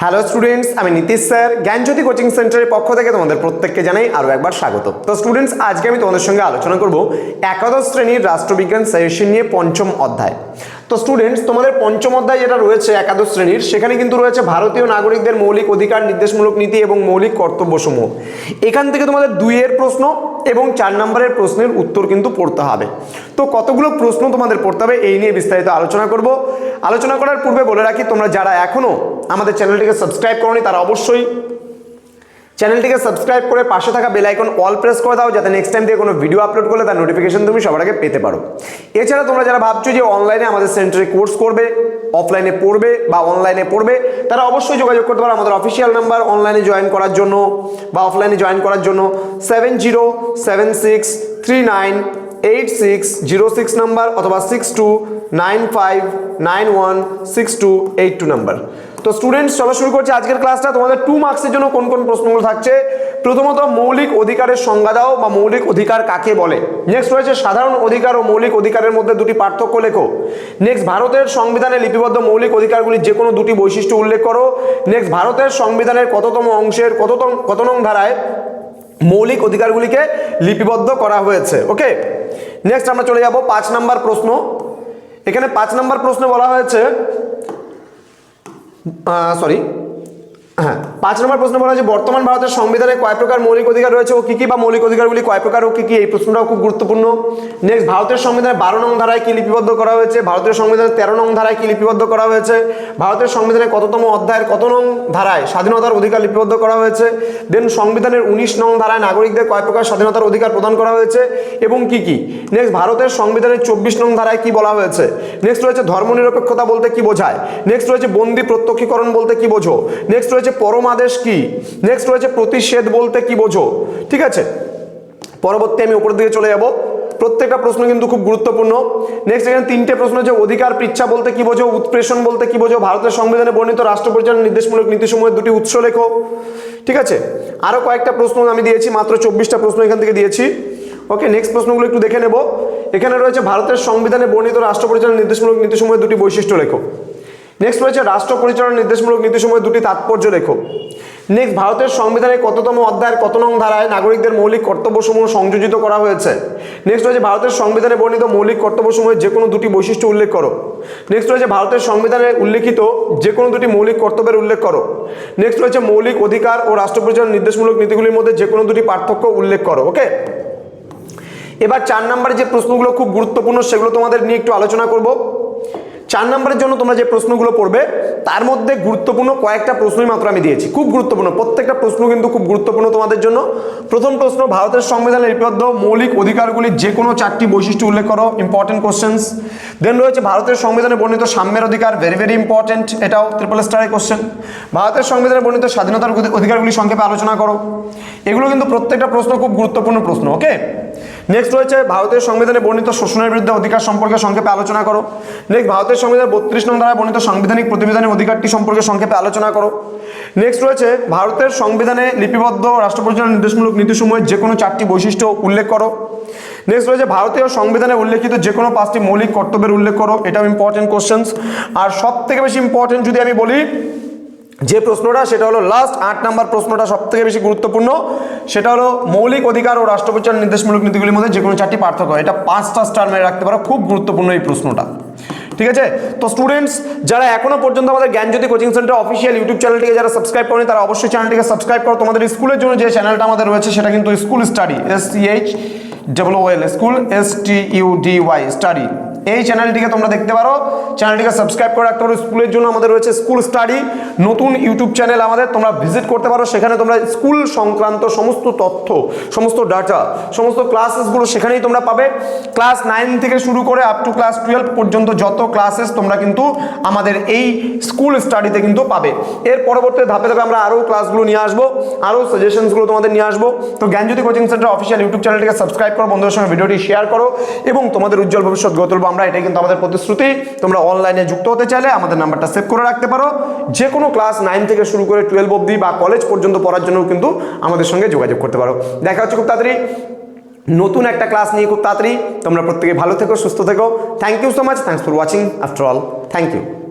Hello students আমি Nitish sir. জ্ঞানজ্যোতি coaching সেন্টারের পক্ষ থেকে তোমাদের প্রত্যেককে জানাই আরও একবার স্বাগত। তো স্টুডেন্টস আজকে আমি তোমাদের সঙ্গে আলোচনা করব একাদশ শ্রেণির রাষ্ট্রবিজ্ঞান সেশন নিয়ে পঞ্চম অধ্যায়। তো স্টুডেন্টস তোমাদের পঞ্চম অধ্যায় যেটা রয়েছে একাদশ শ্রেণির, সেখানে কিন্তু রয়েছে ভারতীয় নাগরিকদের মৌলিক অধিকার, নির্দেশমূলক নীতি এবং মৌলিক কর্তব্যসমূহ। এখান থেকে তোমাদের দুইয়ের প্রশ্ন এবং চার নম্বরের প্রশ্নের উত্তর কিন্তু পড়তে হবে। তো কতগুলো প্রশ্ন তোমাদের পড়তে হবে এই নিয়ে বিস্তারিত আলোচনা করব। আলোচনা করার পূর্বে বলে রাখি, তোমরা যারা এখনও আমাদের চ্যানেলটিকে সাবস্ক্রাইব করোনি, তারা অবশ্যই চ্যানেলটিকে সাবস্ক্রাইব করে পাশে থাকা বেল আইকন অল প্রেস করে দাও, যাতে নেক্সট টাইম দিয়ে কোনো ভিডিও আপলোড করলে তার নোটিফিকেশন তুমি সবার আগে পেতে পারো। এছাড়া তোমরা যারা ভাবছ যে অনলাইনে আমাদের সেন্টারে কোর্স করবে অফলাইনে পড়বে বা অনলাইনে পড়বে, তারা অবশ্যই যোগাযোগ করতে পারো আমাদের অফিসিয়াল নাম্বার অনলাইনে জয়েন করার জন্য বা অফলাইনে জয়েন করার জন্য। Seven zero seven six three nine eight six zero six number অথবা six two nine five nine one six two eight two number তো স্টুডেন্টস চলো শুরু করছি আজকের ক্লাসটা তোমাদের টু মার্কসের জন্য কোন কোন প্রশ্নগুলো থাকছে? প্রথমত, মৌলিক অধিকারের সংজ্ঞা দাও বা মৌলিক অধিকার কাকে বলে? নেক্সট রয়েছে, সাধারণ অধিকার ও মৌলিক অধিকারের মধ্যে দুটি পার্থক্য লেখো। নেক্সট ভারতের সংবিধানে লিপিবদ্ধ মৌলিক অধিকারগুলি যে কোনো দুটি বৈশিষ্ট্য উল্লেখ করো। নেক্সট ভারতের সংবিধানের কততম অংশের কততম কত নং ধারায় মৌলিক অধিকারগুলিকে লিপিবদ্ধ করা হয়েছে? ওকে নেক্সট আমরা চলে যাব পাঁচ নাম্বার প্রশ্ন। এখানে পাঁচ নাম্বার প্রশ্নে বলা হয়েছে সরি হ্যাঁ। পাঁচ নম্বর প্রশ্ন বলা হয়েছে, বর্তমান ভারতের সংবিধানে কয় প্রকার মৌলিক অধিকার রয়েছে ও কী কী বা মৌলিক অধিকারগুলি কয় প্রকার ও কী কী? এই প্রশ্নটাও খুব গুরুত্বপূর্ণ। নেক্সট ভারতের সংবিধানে বারো নং ধারায় কি লিপিবদ্ধ করা হয়েছে? ভারতের সংবিধানে তেরো নং ধারায় কি লিপিবদ্ধ করা হয়েছে? ভারতের সংবিধানে কততম অধ্যায়ের কত নং ধারায় স্বাধীনতার অধিকার লিপিবদ্ধ করা হয়েছে? দেন সংবিধানের উনিশ নং ধারায় নাগরিকদের কয় প্রকার স্বাধীনতার অধিকার প্রদান করা হয়েছে এবং কি কি? নেক্সট ভারতের সংবিধানের চব্বিশ নং ধারায় কি বলা হয়েছে? নেক্সট রয়েছে ধর্মনিরপেক্ষতা বলতে কি বোঝায়? নেক্সট রয়েছে বন্দি প্রত্যক্ষীকরণ বলতে কি বোঝো? নেক্সট রয়েছে পরমাদেশ কি? নেক্সট রয়েছে প্রতিষেধ বলতে কি বোঝো? ঠিক আছে? পরবর্তী আমি উপর দিকে চলে যাব। প্রত্যেকটা প্রশ্ন কিন্তু খুব গুরুত্বপূর্ণ। নেক্সট এখানে তিনটে প্রশ্ন যে অধিকার পৃচ্ছা বলতে কি বোঝো? উৎপ্রেষণ বলতে কি বোঝো? ভারতের সংবিধানে বর্ণিত রাষ্ট্র পরিচালনা নির্দেশমূলক নীতিসমূহের দুটি উৎস লেখো। ঠিক আছে? আরও কয়েকটা প্রশ্ন আমি দিয়েছি, মাত্র চব্বিশটা প্রশ্ন এখান থেকে দিয়েছি। ওকে নেক্সট প্রশ্নগুলো একটু দেখে নেব। এখানে রয়েছে, ভারতের সংবিধানে বর্ণিত রাষ্ট্র পরিচালনা নির্দেশমূলক নীতিসমূহের দুটি বৈশিষ্ট্য লেখো। নেক্সট রয়েছে রাষ্ট্র পরিচালনা নির্দেশমূলক নীতিসমূহের দুটি তাৎপর্য লেখো নেক্সট ভারতের সংবিধানের কততম অধ্যায়ের কত নং ধারায় নাগরিকদের মৌলিক কর্তব্যসমূহ সংযোজিত করা হয়েছে? নেক্সট রয়েছে ভারতের সংবিধানে বর্ণিত মৌলিক কর্তব্যসমূহের যে কোনো দুটি বৈশিষ্ট্য উল্লেখ করো। নেক্সট রয়েছে ভারতের সংবিধানে উল্লেখিত যে কোনো দুটি মৌলিক কর্তব্যের উল্লেখ করো। নেক্সট রয়েছে মৌলিক অধিকার ও রাষ্ট্র পরিচালনা নির্দেশমূলক নীতিগুলির মধ্যে যে কোনো দুটি পার্থক্য উল্লেখ করো, ওকে? এবার চার নম্বরে যে প্রশ্নগুলো খুব গুরুত্বপূর্ণ সেগুলো তোমাদের নিয়ে একটু আলোচনা করব। চার নম্বরের জন্য তোমরা যে প্রশ্নগুলো পড়বে, তার মধ্যে গুরুত্বপূর্ণ কয়েকটা প্রশ্নই মাত্র আমি দিয়েছি। খুব গুরুত্বপূর্ণ, প্রত্যেকটা প্রশ্ন কিন্তু খুব গুরুত্বপূর্ণ তোমাদের জন্য। প্রথম প্রশ্ন, ভারতের সংবিধানে লিপিবদ্ধ মৌলিক অধিকারগুলির যে কোনো চারটি বৈশিষ্ট্য উল্লেখ করো ইম্পর্টেন্ট কোশ্চেন্স দেন রয়েছে ভারতের সংবিধানে বর্ণিত সাম্যের অধিকার ভেরি ভেরি ইম্পর্টেন্ট এটাও ত্রিপল স্টারের কোশ্চেন ভারতের সংবিধানে বর্ণিত স্বাধীনতার অধিকারগুলি সংক্ষেপে আলোচনা করো। এগুলো কিন্তু প্রত্যেকটা প্রশ্ন খুব গুরুত্বপূর্ণ প্রশ্ন ওকে নেক্সট রয়েছে ভারতের সংবিধানে বর্ণিত শোষণের বিরুদ্ধে অধিকার সম্পর্কে সংক্ষেপে আলোচনা করো। নেক্সট ভারতের সংবিধান বত্রিশ নং দ্বারা বর্ণিত সাংবিধানিক প্রতিবেদনের অধিকারটি সম্পর্কে সংক্ষেপে আলোচনা করো। নেক্সট রয়েছে ভারতের সংবিধানে লিপিবদ্ধ রাষ্ট্র পরিচালনা নির্দেশমূলক নীতিসমূহের যে কোনো চারটি বৈশিষ্ট্য উল্লেখ করো। নেক্সট রয়েছে ভারতীয় সংবিধানে উল্লেখিত যে কোনো পাঁচটি মৌলিক কর্তব্যের উল্লেখ করো। এটাও ইম্পর্টেন্ট কোশ্চেন্স আর সব থেকে বেশি ইম্পর্টেন্ট যদি আমি বলি যে প্রশ্নটা, সেটা হলো লাস্ট আট নাম্বার প্রশ্নটা সব থেকে বেশি গুরুত্বপূর্ণ। সেটা হলো মৌলিক অধিকার ও রাষ্ট্রপরিচালন নির্দেশমূলক নীতিগুলির মধ্যে যে কোনো চারটি পার্থক্য। এটা পাঁচটা স্টার মেরে রাখতে পারো, খুব গুরুত্বপূর্ণ এই প্রশ্নটা। ঠিক আছে? তো স্টুডেন্টস যারা এখনও পর্যন্ত আমাদের Gyanjyoti coaching centre official YouTube চ্যানেলটিকে যারা সাবস্ক্রাইব করেনি, তারা অবশ্যই চ্যানেলটিকে সাবস্ক্রাইব করো। তোমাদের স্কুলের জন্য যে চ্যানেলটা আমাদের রয়েছে, সেটা কিন্তু school study S C H double O L school S T U D Y study এই চ্যানেলটিকে তোমরা দেখতে পারো। চ্যানেলটিকে সাবস্ক্রাইব করে রাখতে পারো। স্কুলের জন্য আমাদের রয়েছে স্কুল স্টাডি নতুন ইউটিউব চ্যানেল আমাদের। তোমরা ভিজিট করতে পারো। সেখানে তোমরা স্কুল সংক্রান্ত সমস্ত তথ্য, সমস্ত ডাটা সমস্ত ক্লাসেসগুলো সেখানেই তোমরা পাবে। ক্লাস নাইন থেকে শুরু করে আপ টু ক্লাস টুয়েলভ পর্যন্ত যত ক্লাসেস তোমরা কিন্তু আমাদের এই স্কুল স্টাডিতে কিন্তু পাবে। এর পরবর্তী ধাপে ধাপে আমরা আরও ক্লাসগুলো নিয়ে আসব, আরও সাজেশনসগুলো তোমাদের নিয়ে আসব। তো Gyanjyoti coaching centre official YouTube চ্যানেলটিকে সাবস্ক্রাইব করো, বন্ধুদের সঙ্গে ভিডিওটি শেয়ার করো এবং তোমাদের উজ্জ্বল ভবিষ্যৎ তুলবো। আমরা এটাই কিন্তু আমাদের প্রতিশ্রুতি। তোমরা অনলাইনে যুক্ত হতে চাইলে আমাদের নাম্বারটা সেভ করে রাখতে পারো। যে কোনো ক্লাস নাইন থেকে শুরু করে টুয়েলভ অবধি বা কলেজ পর্যন্ত পড়ার জন্য কিন্তু আমাদের সঙ্গে যোগাযোগ করতে পারো। দেখা হচ্ছে খুব তাড়াতাড়ি। নতুন একটা ক্লাস নিয়ে খুব তাড়াতাড়ি। তোমরা প্রত্যেকে ভালো থেকো, সুস্থ থেকো। Thank you so much thanks for watching after all thank you